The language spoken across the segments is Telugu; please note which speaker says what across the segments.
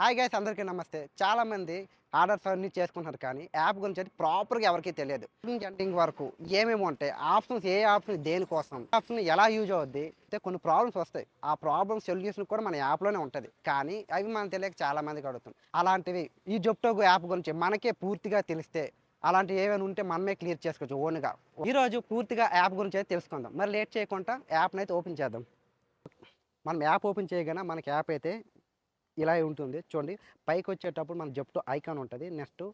Speaker 1: హాయ్ గైస్ అందరికీ నమస్తే. చాలామంది ఆర్డర్స్ అన్ని చేసుకుంటున్నారు కానీ యాప్ గురించి అయితే ప్రాపర్గా ఎవరికీ తెలియదు. జంటింగ్ వరకు ఏమేమి ఉంటాయి? ఆప్షన్స్ ఏ ఆప్షన్ దేనికోసం ఆప్షన్ ఎలా యూజ్ అవుద్ది? అయితే కొన్ని ప్రాబ్లమ్స్ వస్తాయి. ఆ ప్రాబ్లమ్స్ సొల్యూషన్ కూడా మన యాప్లోనే ఉంటుంది. కానీ అవి మనం తెలియక చాలామందికి అడుగుతుంది అలాంటివి ఈ జొప్టోగో యాప్ గురించి మనకే పూర్తిగా తెలిస్తే అలాంటివి ఏమైనా ఉంటే మనమే క్లియర్ చేసుకోవచ్చు ఓన్గా. ఈరోజు పూర్తిగా యాప్ గురించి అయితే తెలుసుకుందాం. మరి లేట్ చేయకుండా యాప్ని అయితే ఓపెన్ చేద్దాం. మనం యాప్ ఓపెన్ చేయగానే మనకి యాప్ అయితే ఇలా ఉంటుంది. చూడండి. పైకి వచ్చేటప్పుడు మన జప్టు ఐకాన్ ఉంటుంది. నెక్స్ట్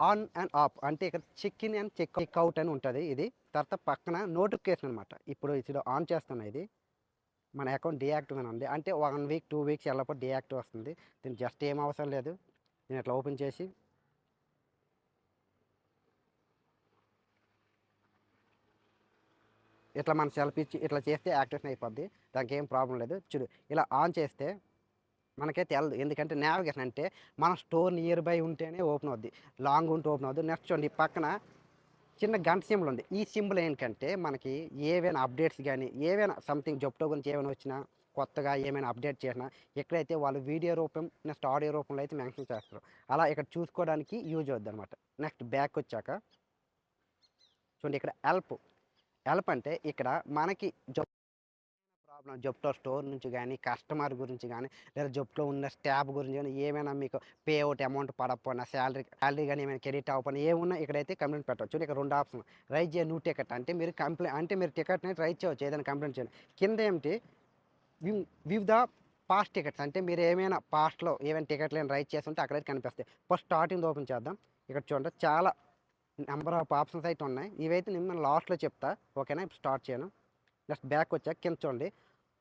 Speaker 1: ఆన్ అండ్ ఆఫ్ అంటే ఇక్కడ check in and check check out అని ఉంటుంది ఇది. తర్వాత పక్కన నోటిఫికేషన్ అనమాట ఇప్పుడు ఇది ఆన్ చేస్తున్నా ఇది. మన అకౌంట్ డియాక్టివ్ అని ఉంది. అంటే వన్ వీక్ టూ వీక్స్ వెళ్ళకపోతే డియాక్టివ్ వస్తుంది. దీనికి జస్ట్ ఏం అవసరం లేదు. నేను ఇట్లా ఓపెన్ చేసి ఇట్లా మన సెల్ఫ్ ఇచ్చి ఇట్లా చేస్తే యాక్టివేషన్ అయిపోద్ది. దానికి ఏం ప్రాబ్లం లేదు. చూడు. ఇలా ఆన్ చేస్తే మనకైతే వెళ్ళదు ఎందుకంటే నావిగేషన్ అంటే మన స్టోర్ నియర్ బై ఉంటేనే ఓపెన్ అవుద్ది. లాంగ్ ఉంటే ఓపెన్ అవుద్ది. నెక్స్ట్ చూడండి ఈ పక్కన చిన్న గంట సింబల్ ఉంది. ఈ సింబల్ ఏంటంటే మనకి ఏవైనా అప్డేట్స్ కానీ ఏవైనా సంథింగ్ జొప్టో గురించి ఏమైనా వచ్చినా కొత్తగా ఏమైనా అప్డేట్ చేసినా ఎక్కడైతే వాళ్ళు వీడియో రూపం నెక్స్ట్ ఆడియో రూపంలో అయితే మెన్షన్ చేస్తారు. అలా ఇక్కడ చూసుకోవడానికి యూజ్ అవుద్ది అనమాట నెక్స్ట్ బ్యాక్ వచ్చాక చూడండి ఇక్కడ హెల్ప్. హెల్ప్ అంటే ఇక్కడ మనకి జప్ ప్రాబ్లం జొప్టో స్టోర్ నుంచి కానీ కస్టమర్ గురించి కానీ లేదా జొప్టో ఉన్న స్టాఫ్ గురించి కానీ ఏమైనా మీకు పే అవుట్ అమౌంట్ పడకపోయినా శాలరీ శాలరీ కానీ ఏమైనా క్రెడిట్ అవ్వకపోయినా ఏమున్నా ఇక్కడైతే కంప్లైంట్ పెట్టవచ్చు. చూడండి ఇక్కడ రెండు ఆప్షన్ రైజ్ చేయ న్యూ టికెట్. అంటే మీరు కంప్లైంట్ అంటే మీరు టికెట్ని రైజ్ చేయవచ్చు ఏదైనా కంప్లైంట్ చేయండి. కింద ఏమిటి? వివిధ పాస్ట్ టికెట్స్. అంటే మీరు ఏమైనా పాస్ట్లో ఏమైనా టికెట్లు ఏమైనా రైజ్ చేస్తుంటే అక్కడైతే కనిపిస్తాయి. ఫస్ట్ స్టార్టింగ్ ఓపెన్ చేద్దాం. ఇక్కడ చూడండి చాలా నెంబర్ ఆఫ్ ఆప్షన్స్ అయితే ఉన్నాయి. ఇవైతే నేను లాస్ట్లో చెప్తా. ఓకేనా? ఇప్పుడు స్టార్ట్ చేయను. నెక్స్ట్ బ్యాక్ వచ్చాక కింద చూడండి.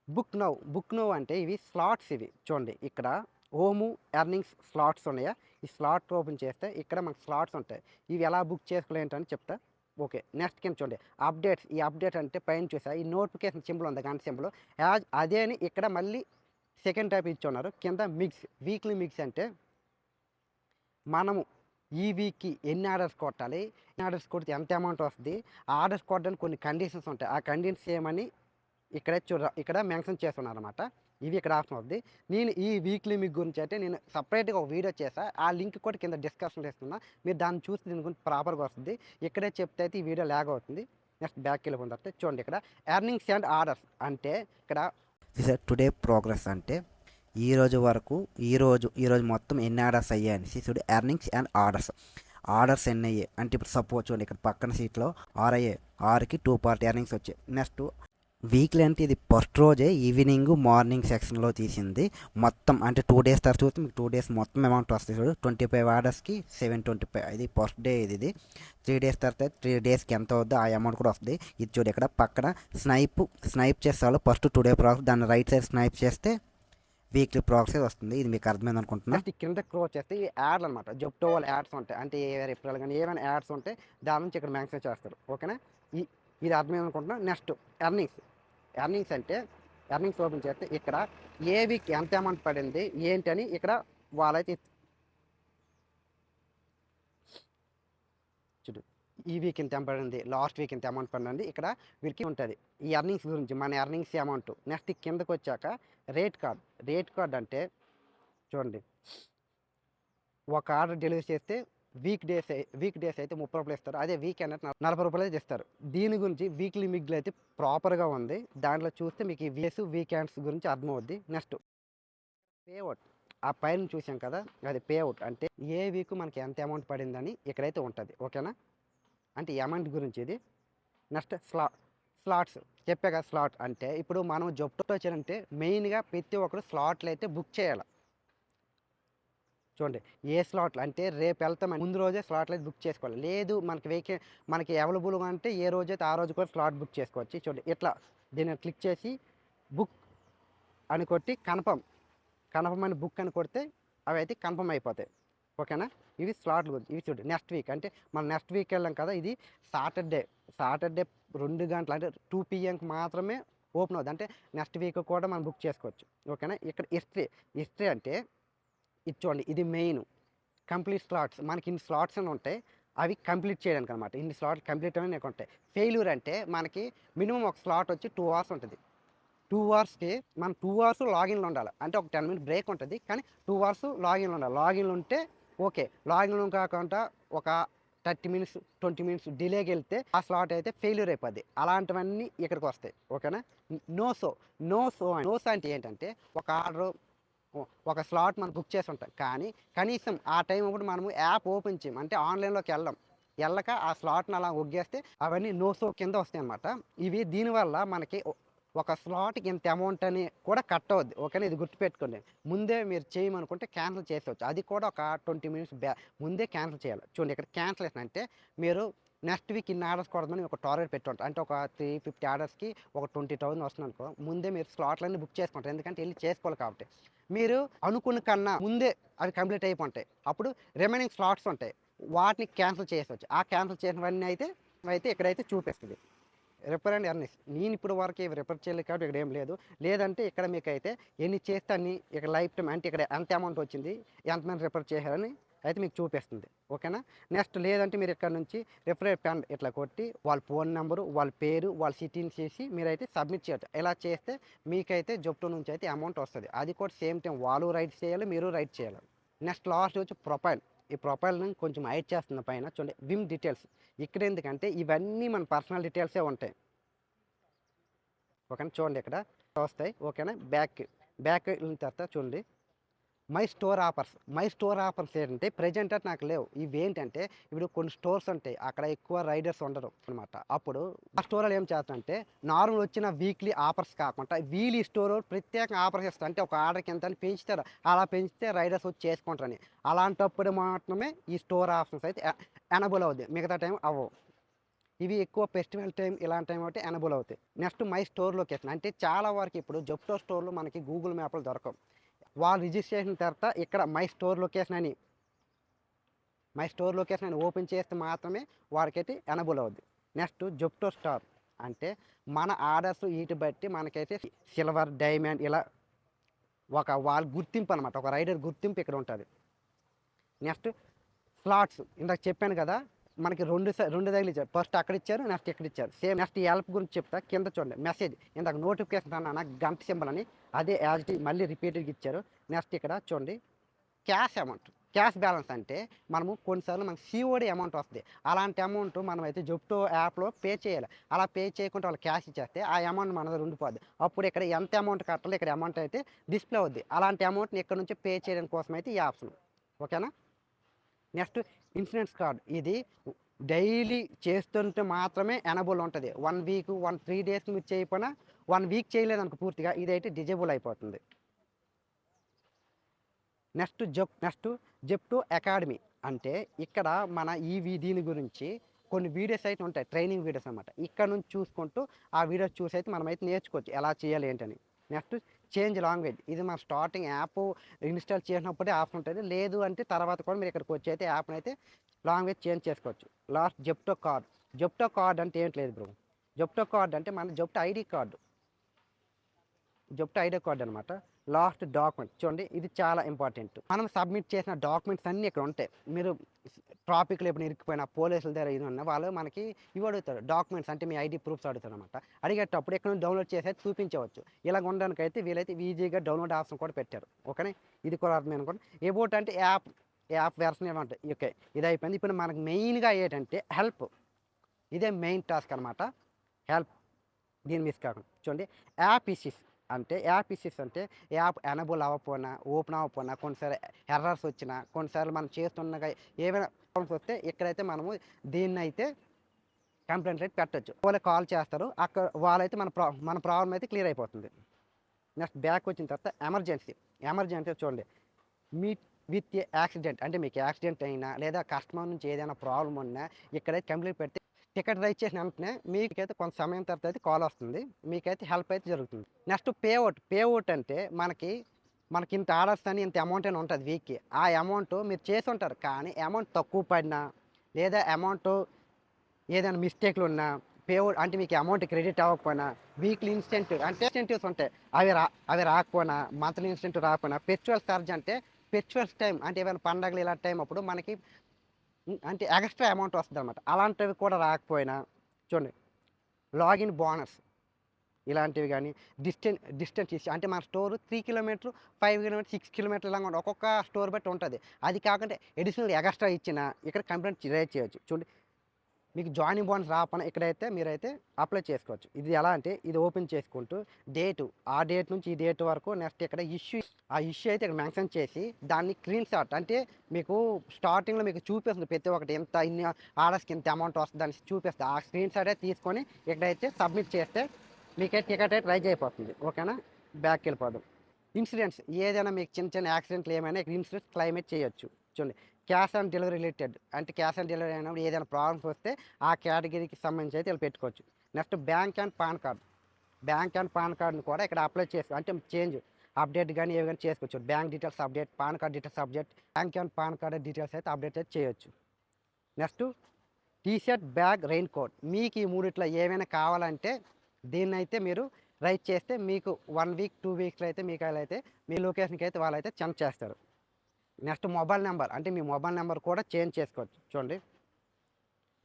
Speaker 1: బుక్ నౌ బుక్ నౌ అంటే ఇవి స్లాట్స్ ఇవి. చూడండి ఇక్కడ హోము ఎర్నింగ్స్ స్లాట్స్ ఉన్నాయా? ఈ స్లాట్ ఓపెన్ చేస్తే ఇక్కడ మనకు స్లాట్స్ ఉంటాయి. ఇవి ఎలా బుక్ చేసుకోలేంటని చెప్తా. ఓకే నెక్స్ట్ కింద చూడండి. అప్డేట్స్ ఈ అప్డేట్ అంటే పైన చూసా. ఈ నోటిఫికేషన్ సింబల్ ఉంది గంట సింబల్. యాజ్ అదే అని ఇక్కడ మళ్ళీ సెకండ్ టైప్ ఇచ్చి ఉన్నారు. కింద మిక్స్ వీక్లీ మిక్స్ అంటే మనము ఈ వీక్కి ఎన్ని ఆర్డర్స్ కొట్టాలి? ఎన్ని ఆర్డర్స్ కొడితే ఎంత అమౌంట్ వస్తుంది? ఆ ఆర్డర్స్ కొట్టడానికి కొన్ని కండిషన్స్ ఉంటాయి. ఆ కండిషన్స్ ఏమని ఇక్కడే చూడ ఇక్కడ మెన్షన్ చేస్తున్నారు అనమాట ఇవి ఇక్కడ ఆప్షన్ అవుద్ది. నేను ఈ వీక్లీ మీకు గురించి అయితే నేను సపరేట్గా ఒక వీడియో చేసా ఆ లింక్ కూడా కింద డిస్కషన్ చేస్తున్నా మీరు దాన్ని చూసి దీని గురించి ప్రాపర్గా వస్తుంది. ఇక్కడే చెప్తే అయితే ఈ వీడియో లాగ్ అవుతుంది. నెక్స్ట్ బ్యాక్ వెళ్ళిపోయిన తర్వాత చూడండి ఇక్కడ. ఎర్నింగ్స్ అండ్ ఆర్డర్స్ అంటే ఇక్కడ టుడే ప్రోగ్రెస్ అంటే ఈ రోజు వరకు ఈ రోజు మొత్తం ఎన్ని ఆర్డర్స్ అయ్యాయని చూడు. Earnings and orders. ఆర్డర్స్ ఎన్ని అయ్యాయి? అంటే ఇప్పుడు సపోజ్ చూడండి ఇక్కడ పక్కన సీట్లో ఆరు అయ్యాయి. ఆరుకి టూ పార్ట్ ఎర్నింగ్స్ వచ్చాయి. నెక్స్ట్ వీక్లీ అంటే ఇది ఫస్ట్ రోజే ఈవినింగ్ మార్నింగ్ సెక్షన్లో తీసింది. మొత్తం అంటే టూ డేస్ తర్వాత చూస్తే మీకు టూ డేస్ మొత్తం అమౌంట్ వస్తుంది చూడు. ట్వంటీ ఫైవ్ ఆర్డర్స్కి సెవెన్ ట్వంటీ ఫైవ్. ఇది ఫస్ట్ డే ఇది ఇది. త్రీ డేస్ తర్వాత త్రీ డేస్కి ఎంత అవుద్దో ఆ అమౌంట్ కూడా వస్తుంది. ఇది చూడు ఇక్కడ పక్కన స్నైప్ స్నైప్ చేస్తాడు ఫస్ట్ టూ డే ప్రాసెస్ దాన్ని రైట్ సైడ్ స్నైప్ చేస్తే వీక్లీ ప్రాసెస్ వస్తుంది. ఇది మీకు అర్థమైంది అనుకుంటున్నా. కింద క్రోచ్ చేస్తే ఈ యాడ్లు అనమాట జొప్టో వాళ్ళ యాడ్స్ ఉంటాయి. అంటే ఏ రిఫరల్ కానీ ఏమైనా యాడ్స్ ఉంటే దాని నుంచి ఇక్కడ మ్యాక్సిమం చేస్తారు. ఓకేనా ఈ ఇది అర్థమైంది అనుకుంటున్నా. నెక్స్ట్ ఎర్నింగ్స్ ఎర్నింగ్స్ అంటే ఎర్నింగ్స్ ఓపెన్ చేస్తే ఇక్కడ ఏ వీక్ ఎంత అమౌంట్ పడింది ఏంటి అని ఇక్కడ వాళ్ళైతే చూడు ఈ వీక్ ఇంత పడింది లాస్ట్ వీక్ ఇంత అమౌంట్ పడింది ఇక్కడ వీరికి ఉంటుంది. ఈ ఎర్నింగ్స్ గురించి మన ఎర్నింగ్స్ అమౌంట్. నెక్స్ట్ కిందకు వచ్చాక రేట్ కార్డ్. రేట్ కార్డ్ అంటే చూడండి ఒక ఆర్డర్ డెలివరీ చేస్తే వీక్ డేస్ వీక్ డేస్ అయితే ముప్పై రూపాయలు ఇస్తారు. అదే వీక్ అయితే నలభై రూపాయలు అయితే ఇస్తారు దీని గురించి వీక్లీ మిగ్లు అయితే ప్రాపర్గా ఉంది. దాంట్లో చూస్తే మీకు ఈ వీక్స్ వీకెండ్స్ గురించి అర్థమవుద్ది. Next payout. ఆ పైన చూసాం కదా అది పేఅవుట్. అంటే ఏ వీక్ మనకి ఎంత అమౌంట్ పడిందని ఇక్కడైతే ఉంటుంది. ఓకేనా? అంటే అమౌంట్ గురించి ఇది. నెక్స్ట్ స్లా స్లాట్స్. చెప్పే కదా స్లాట్ అంటే ఇప్పుడు మనం జొప్టో వచ్చారంటే మెయిన్గా ప్రతి ఒక్కరు స్లాట్లు అయితే బుక్ చేయాలి. చూడండి ఏ స్లాట్లు అంటే రేపు వెళ్తాం ముందు రోజే స్లాట్లు అయితే బుక్ చేసుకోవాలి. లేదు మనకి వెహికల్ మనకి అవైలబుల్ అంటే ఏ రోజు అయితే ఆ రోజు కూడా స్లాట్ బుక్ చేసుకోవచ్చు. చూడండి ఇట్లా దీన్ని క్లిక్ చేసి బుక్ అని కొట్టి కన్ఫర్మ్ కన్ఫర్మ్ అని బుక్ అని కొడితే అవి అయితే కన్ఫర్మ్ అయిపోతాయి. ఓకేనా? ఇవి స్లాట్లు గురించి ఇవి చూడండి నెక్స్ట్ వీక్ అంటే మనం నెక్స్ట్ వీక్ వెళ్ళాం కదా ఇది సాటర్డే సాటర్డే రెండు గంటలు అంటే టూ పిఎంకి మాత్రమే ఓపెన్ అవుతుంది అంటే నెక్స్ట్ వీక్ కూడా మనం బుక్ చేసుకోవచ్చు. ఓకేనా? ఇక్కడ హిస్టరీ హిస్టరీ అంటే ఇది చూడండి ఇది మెయిన్. కంప్లీట్ స్లాట్స్ మనకి ఇన్ని స్లాట్స్ అని ఉంటాయి అవి కంప్లీట్ చేయడానికి అనమాట ఇన్ని స్లాట్ కంప్లీట్ అని ఉంటాయి. ఫెయిల్యూర్ అంటే మనకి మినిమం ఒక స్లాట్ వచ్చి టూ అవర్స్ ఉంటుంది. టూ అవర్స్కి మనం టూ అవర్స్ లాగిన్లో ఉండాలి. అంటే ఒక టెన్ మినిట్స్ బ్రేక్ ఉంటుంది కానీ టూ అవర్స్ లాగిన్లో ఉండాలి. లాగిన్లో ఉంటే ఓకే. లాగిన్లో కాకుండా ఒక థర్టీ మినిట్స్ ట్వంటీ మినిట్స్ డిలేకి వెళ్తే ఆ స్లాట్ అయితే ఫెయిల్యూర్ అయిపోద్ది. అలాంటివన్నీ ఇక్కడికి వస్తాయి. ఓకేనా? No so no so no so అంటే ఏంటంటే ఒక ఆర్డర్ ఒక స్లాట్ మనం బుక్ చేసి ఉంటాం. కానీ కనీసం ఆ టైం అప్పుడు మనము యాప్ ఓపెన్ చేయం. అంటే ఆన్లైన్లోకి వెళ్ళాం. వెళ్ళక ఆ స్లాట్ని అలా ఒగ్గేస్తే అవన్నీ నో సో కింద వస్తాయి అన్నమాట ఇవి దీనివల్ల మనకి ఒక స్లాట్కి ఇంత అమౌంట్ అని కూడా కట్ అవుద్ది. ఓకేనా ఇది గుర్తుపెట్టుకోండి. ముందే మీరు చేయమనుకుంటే క్యాన్సిల్ చేసేవచ్చు. అది కూడా ఒక ట్వంటీ మినిట్స్ బ్యా ముందే క్యాన్సిల్ చేయాలి. చూడండి ఇక్కడ క్యాన్సిల్ అంటే మీరు నెక్స్ట్ వీక్ ఇన్ని ఆర్డర్స్ కొడదామని ఒక టార్గెట్ పెట్టుంటారు అంటే ఒక త్రీ ఫిఫ్టీ ఆర్డర్స్కి ఒక ట్వంటీ థౌసండ్ వస్తుంది అనుకో ముందే మీరు స్లాట్లన్నీ బుక్ చేసుకుంటారు. ఎందుకంటే వెళ్ళి చేసుకోవాలి కాబట్టి. మీరు అనుకున్న కన్నా ముందే అవి కంప్లీట్ అయిపోతాయి అప్పుడు రిమైనింగ్ స్లాట్స్ ఉంటాయి. వాటిని క్యాన్సిల్ చేసవచ్చు ఆ క్యాన్సిల్ చేసినవన్నీ అయితే అయితే ఇక్కడైతే చూపిస్తుంది. రిపేర్ అండ్ ఎర్నిస్ నేను ఇప్పుడు వరకు ఇవి రిపేర్ చేయలేదు కాబట్టి ఇక్కడ ఏం లేదు. లేదంటే ఇక్కడ మీకు అయితే ఎన్ని చేస్తే అన్ని ఇక్కడ లైఫ్ టైం అంటే ఇక్కడ ఎంత అమౌంట్ వచ్చింది ఎంతమంది రిపేర్ చేశారని అయితే మీకు చూపిస్తుంది. ఓకేనా? నెక్స్ట్ లేదంటే మీరు ఇక్కడ నుంచి రిఫరెడ్ పెన్ ఇట్లా కొట్టి వాళ్ళ ఫోన్ నెంబరు వాళ్ళ పేరు వాళ్ళ సిటీని చేసి మీరైతే సబ్మిట్ చేయొచ్చు. ఇలా చేస్తే మీకైతే జొప్టో నుంచి అయితే అమౌంట్ వస్తుంది. అది కూడా సేమ్ టైం వాళ్ళు రైట్ చేయాలి మీరు రైట్ చేయాలి. నెక్స్ట్ లాస్ట్ వచ్చి ప్రొఫైల్. ఈ ప్రొఫైల్ని కొంచెం హైడ్ చేస్తున్న పైన చూడండి విమ్ డీటెయిల్స్. ఇక్కడ ఎందుకంటే ఇవన్నీ మన పర్సనల్ డీటెయిల్సే ఉంటాయి. ఓకేనా? చూడండి ఇక్కడ వస్తాయి. ఓకేనా? బ్యాక్ బ్యాక్ వెళ్ళిన తర్వాత చూడండి. My store offers my store offers ఏంటంటే ప్రజెంట్ అంటే నాకు లేవు. ఇవి ఏంటంటే ఇప్పుడు కొన్ని స్టోర్స్ ఉంటాయి. అక్కడ ఎక్కువ రైడర్స్ ఉండరు అనమాట అప్పుడు ఆ స్టోర్లో ఏం చేస్తారంటే నార్మల్ వచ్చిన వీక్లీ ఆఫర్స్ కాకుండా వీలీ స్టోర్ ప్రత్యేకంగా ఆఫర్స్ ఇస్తారు అంటే ఒక ఆర్డర్కి ఎంత అని పెంచుతారు. అలా పెంచితే రైడర్స్ వచ్చి చేసుకుంటారని అలాంటప్పుడు మాత్రమే ఈ స్టోర్ ఆఫర్స్ అయితే ఎనబుల్ అవుద్ది మిగతా టైం అవ్వవు. ఇవి ఎక్కువ ఫెస్టివల్ టైం ఇలాంటి టైం అయితే ఎనబుల్ అవుతాయి. నెక్స్ట్ మై స్టోర్ లొకేషన్ అంటే చాలా వరకు ఇప్పుడు జొప్టో స్టోర్లు మనకి గూగుల్ మ్యాప్లు దొరకవు. వాళ్ళు రిజిస్ట్రేషన్ తర్వాత ఇక్కడ మై స్టోర్ లొకేషన్ అని మై స్టోర్ లొకేషన్ అని ఓపెన్ చేస్తే మాత్రమే వారికైతే ఎనబుల్ అవుద్ది. నెక్స్ట్ జొప్టో స్టార్ అంటే మన ఆర్డర్స్ వీటి బట్టి మనకైతే సిల్వర్ డైమండ్ ఇలా ఒక వాళ్ళ గుర్తింపు అనమాట ఒక రైడర్ గుర్తింపు ఇక్కడ ఉంటుంది. నెక్స్ట్ స్లాట్స్ ఇందాక చెప్పాను కదా మనకి రెండు రెండు దగ్గర ఇచ్చారు. ఫస్ట్ అక్కడ ఇచ్చారు నెక్స్ట్ ఇక్కడ ఇచ్చారు. సేమ్ నెక్స్ట్ హెల్ప్ గురించి చెప్తా. కింద చూడండి మెసేజ్. ఇందాక నోటిఫికేషన్ అన్న గంట సింబల్ అని అదే యాజ్ మళ్ళీ రిపీటెడ్గా ఇచ్చారు. నెక్స్ట్ ఇక్కడ చూడండి క్యాష్ అమౌంట్. క్యాష్ బ్యాలెన్స్ అంటే మనము కొన్నిసార్లు మనకి సిఓడి అమౌంట్ వస్తుంది. అలాంటి అమౌంట్ మనం అయితే జొప్టో యాప్లో పే చేయాలి. అలా పే చేయకుండా వాళ్ళు క్యాష్ ఇచ్చేస్తే ఆ అమౌంట్ మన దగ్గర ఉండిపోద్ది. అప్పుడు ఇక్కడ ఎంత అమౌంట్ కట్టాలి ఇక్కడ అమౌంట్ అయితే డిస్ప్లే అవుద్ది. అలాంటి అమౌంట్ని ఇక్కడ నుంచి పే చేయడం కోసం అయితే ఈ ఆప్షన్. ఓకేనా? Next insurance card. ఇది డైలీ చేస్తుంటే మాత్రమే ఎనబుల్ ఉంటుంది. One week one three days మీరు చేయకపోయినా వన్ వీక్ చేయలేదు అనుకో పూర్తిగా ఇదైతే డిజేబుల్ అయిపోతుంది. నెక్స్ట్ జప్ నెక్స్ట్ జెప్టో అకాడమీ. అంటే ఇక్కడ మన ఈ వీ- దీని గురించి కొన్ని వీడియోస్ అయితే ఉంటాయి. ట్రైనింగ్ వీడియోస్ అనమాట ఇక్కడ నుంచి చూసుకుంటూ ఆ వీడియోస్ చూసి అయితే మనం అయితే నేర్చుకోవచ్చు. ఎలా చేయాలి ఏంటని. Next change language. ఇది మన స్టార్టింగ్ యాప్ ఇన్స్టాల్ చేసినప్పుడే ఆప్షన్ ఉంటుంది. లేదు అంటే తర్వాత కూడా మీరు ఇక్కడికి వచ్చి అయితే యాప్ని అయితే లాంగ్వేజ్ చేంజ్ చేసుకోవచ్చు. Last Zepto card. Zepto card అంటే ఏంటి లేదు బ్రో? జెప్టో కార్డ్ అంటే మన జెప్టో ఐడి కార్డు. చెప్తే ఐడి కార్డ్ అనమాట లాస్ట్ డాక్యుమెంట్. చూడండి ఇది చాలా ఇంపార్టెంట్. మనం సబ్మిట్ చేసిన డాక్యుమెంట్స్ అన్నీ ఇక్కడ ఉంటాయి. మీరు ట్రాఫిక్లో ఎప్పుడు ఇరికిపోయినా పోలీసుల దగ్గర ఇది ఉన్న వాళ్ళు మనకి ఇవి అడుగుతారు. డాక్యుమెంట్స్ అంటే మీ ఐడి ప్రూఫ్స్ అడుగుతారు అనమాట అడిగేటప్పుడు ఇక్కడ డౌన్లోడ్ చేసే చూపించవచ్చు. ఇలా ఉండడానికి అయితే వీలైతే ఈజీగా డౌన్లోడ్ ఆప్షన్ కూడా పెట్టారు. ఓకేనే? ఇది కూడా అర్థం అనుకోండి. ఏబోట్ అంటే యాప్ యాప్ వెర్షన్ ఏమంటే ఓకే ఇది అయిపోయింది. ఇప్పుడు మనకు మెయిన్గా ఏంటంటే హెల్ప్. ఇదే మెయిన్ టాస్క్ అనమాట హెల్ప్. దీని మిస్ కాకుండా. చూడండి. App issues. అంటే యాప్ ఇష్యూస్ అంటే యాప్ ఎనబుల్ అవ్వకపోయినా ఓపెన్ అవ్వకపోయినా కొన్నిసార్లు ఎర్రర్స్ వచ్చినా కొన్నిసార్లు మనం చేస్తున్న ఏమైనా ప్రాబ్లమ్స్ వస్తే ఇక్కడైతే మనము దీన్ని అయితే కంప్లైంట్ అయితే పెట్టచ్చు. వాళ్ళు కాల్ చేస్తారు అక్కడ వాళ్ళైతే మన ప్రా మన ప్రాబ్లం అయితే క్లియర్ అయిపోతుంది. నెక్స్ట్ బ్యాక్ వచ్చిన తర్వాత ఎమర్జెన్సీ. ఎమర్జెన్సీ చూడండి. మీ విత్ యాక్సిడెంట్ అంటే మీకు యాక్సిడెంట్ అయినా లేదా కస్టమర్ నుంచి ఏదైనా ప్రాబ్లం ఉన్నా ఇక్కడైతే కంప్లీట్ పెడితే టికెట్ రైట్ చేసిన వెంటనే మీకైతే కొంత సమయం తర్వాత అయితే కాల్ వస్తుంది. మీకైతే హెల్ప్ అయితే జరుగుతుంది. నెక్స్ట్ పేఅవుట్ పేఅవుట్ అంటే మనకి మనకి ఇంత ఆర్డర్స్ అని ఇంత అమౌంట్ అని ఉంటుంది వీక్కి. ఆ అమౌంట్ మీరు చేసి ఉంటారు. కానీ అమౌంట్ తక్కువ పడినా లేదా అమౌంట్ ఏదైనా మిస్టేక్లు ఉన్నా పేఅవుట్ అంటే మీకు అమౌంట్ క్రెడిట్ అవ్వకపోయినా వీక్లీ ఇన్స్టెంటివ్ అంటే ఇన్స్టెంటివ్స్ ఉంటాయి. అవి రా అవి రాకపోయినా మంత్లీ ఇన్స్టెంటివ్ రాకపోయినా ఫెస్టివల్ ఛార్జ్ అంటే ఫెస్టివల్స్ టైం అంటే ఏమైనా పండగలు ఇలా టైం అప్పుడు మనకి అంటే ఎక్స్ట్రా అమౌంట్ వస్తుంది అనమాట అలాంటివి కూడా రాకపోయినా చూడండి లాగిన్ బోనస్ ఇలాంటివి కానీ డిస్టెన్స్ డిస్టెన్స్ ఇష్యూ అంటే మన store three kilometer five kilometer six kilometer ఇలా ఉంటుంది ఒక్కొక్క స్టోర్ బట్టి ఉంటుంది. అది కాకుండా ఎడిషనల్ ఎక్స్ట్రా ఇచ్చిన ఇక్కడ కంప్లైంట్ రేజ్ చేయొచ్చు. చూడండి మీకు జాయినింగ్ బోనస్ రాపన ఇక్కడైతే మీరైతే అప్లై చేసుకోవచ్చు. ఇది ఎలా అంటే ఇది ఓపెన్ చేసుకుంటూ డేటు ఆ డేట్ నుంచి ఈ డేట్ వరకు నెక్స్ట్ ఇక్కడ ఇష్యూ ఆ ఇష్యూ అయితే ఇక్కడ మెన్షన్ చేసి దాన్ని స్క్రీన్ షాట్ అంటే మీకు స్టార్టింగ్లో మీకు చూపిస్తుంది ప్రతి ఒక్కటి ఎంత ఇన్ని ఆర్డర్స్కి ఇంత అమౌంట్ వస్తుంది అని చూపిస్తుంది. ఆ స్క్రీన్ షాటే తీసుకొని ఇక్కడైతే సబ్మిట్ చేస్తే మీకే టికెట్ అయితే రైజ్ అయిపోతుంది. ఓకేనా? బ్యాక్ వెళ్ళిపోదాం. ఇన్సూరెన్స్ ఏదైనా మీకు చిన్న చిన్న యాక్సిడెంట్లు ఏమైనా ఇన్సూరెన్స్ క్లైమేట్ చేయొచ్చు. చూడండి. Cash on delivery related. అంటే క్యాష్ ఆన్ డెలివరీ అయినప్పుడు ఏదైనా ప్రాబ్లమ్స్ వస్తే ఆ కేటగిరీకి సంబంధించి అయితే వీళ్ళు పెట్టుకోవచ్చు next bank and PAN card. Bank and PAN కార్డ్ని కూడా ఇక్కడ అప్లై చేసుకో అంటే చేంజ్ అప్డేట్ కానీ ఏవి కానీ చేసుకోవచ్చు. Bank details update PAN card details update bank and PAN card details అయితే అప్డేట్ అయితే చేయొచ్చు. Next T shirt bag raincoat. మీకు ఈ మూడిట్లో ఏమైనా కావాలంటే దీన్ని అయితే మీరు రైట్ చేస్తే మీకు వన్ వీక్ టూ వీక్స్లో అయితే మీకు అయితే మీ లొకేషన్కి అయితే వాళ్ళైతే చెంప్ చేస్తారు. నెక్స్ట్ మొబైల్ నెంబర్ అంటే మీ మొబైల్ నెంబర్ కూడా చేంజ్ చేసుకోవచ్చు. చూడండి.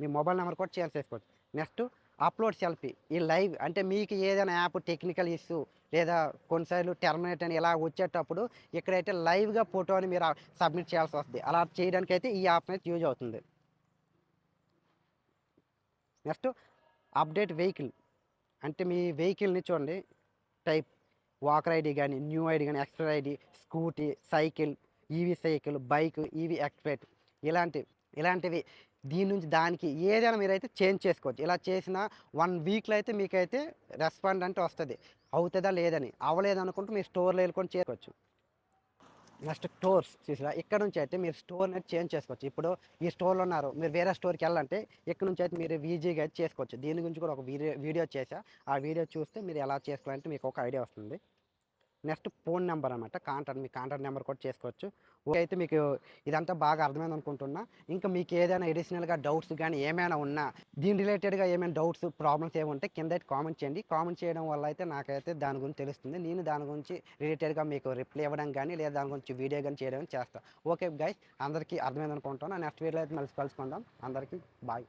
Speaker 1: మీ మొబైల్ నెంబర్ కూడా చేంజ్ చేసుకోవచ్చు. నెక్స్ట్ అప్లోడ్ సెల్ఫీ ఈ లైవ్ అంటే మీకు ఏదైనా యాప్ టెక్నికల్ ఇష్యూ లేదా కొన్నిసార్లు టెర్మినేట్ అని ఇలా వచ్చేటప్పుడు ఇక్కడైతే లైవ్గా ఫోటోని మీరు సబ్మిట్ చేయాల్సి వస్తుంది. అలా చేయడానికి అయితే ఈ యాప్ అయితే యూజ్ అవుతుంది. నెక్స్ట్ అప్డేట్ వెహికల్ అంటే మీ వెహికల్ని చూడండి. టైప్ వాకర్ ఐడి కానీ న్యూ ఐడి కానీ extra ID scooty cycle EV cycle bike EV expect ఇలాంటివి ఇలాంటివి. దీని నుంచి దానికి ఏదైనా మీరైతే చేంజ్ చేసుకోవచ్చు. ఇలా చేసిన వన్ వీక్లో అయితే మీకైతే రెస్పాండ్ అంటే వస్తుంది. అవుతుందా లేదని అవ్వలేదనుకుంటే మీరు స్టోర్లో వెళ్ళుకొని చేసుకోవచ్చు. నెక్స్ట్ స్టోర్స్ చూసినా ఇక్కడ నుంచి అయితే మీరు స్టోర్ అనేది చేంజ్ చేసుకోవచ్చు. ఇప్పుడు ఈ స్టోర్లో ఉన్నారు మీరు వేరే స్టోర్కి వెళ్ళాలంటే ఇక్కడ నుంచి అయితే మీరు ఈజీగా అయితే చేసుకోవచ్చు. దీని గురించి కూడా ఒక వీడియో వీడియో చేసా ఆ వీడియో చూస్తే మీరు ఎలా చేసుకోవాలంటే మీకు ఒక ఐడియా వస్తుంది. నెక్స్ట్ ఫోన్ నెంబర్ అనమాట కాంటాక్ట్ మీ కాంటాక్ట్ నెంబర్ కూడా చేసుకోవచ్చు. ఓకే అయితే మీకు ఇదంతా బాగా అర్థమైంది అనుకుంటున్నా. ఇంకా మీకు ఏదైనా అడిషనల్గా డౌట్స్ కానీ ఏమైనా ఉన్నా దీని రిలేటెడ్గా ఏమైనా డౌట్స్ ప్రాబ్లమ్స్ ఏముంటే కింద అయితే కామెంట్ చేయండి. కామెంట్ చేయడం వల్ల అయితే నాకైతే దాని గురించి తెలుస్తుంది. నేను దాని గురించి రిలేటెడ్గా మీకు రిప్లై ఇవ్వడం కానీ లేదా దాని గురించి వీడియో కానీ చేయడం చేస్తాను ఓకే గైస్ అందరికీ అర్థమైంది అనుకుంటున్నాను నెక్స్ట్ వీడియోలో అయితే మళ్ళీ కలుసుకుందాం. అందరికీ బాయ్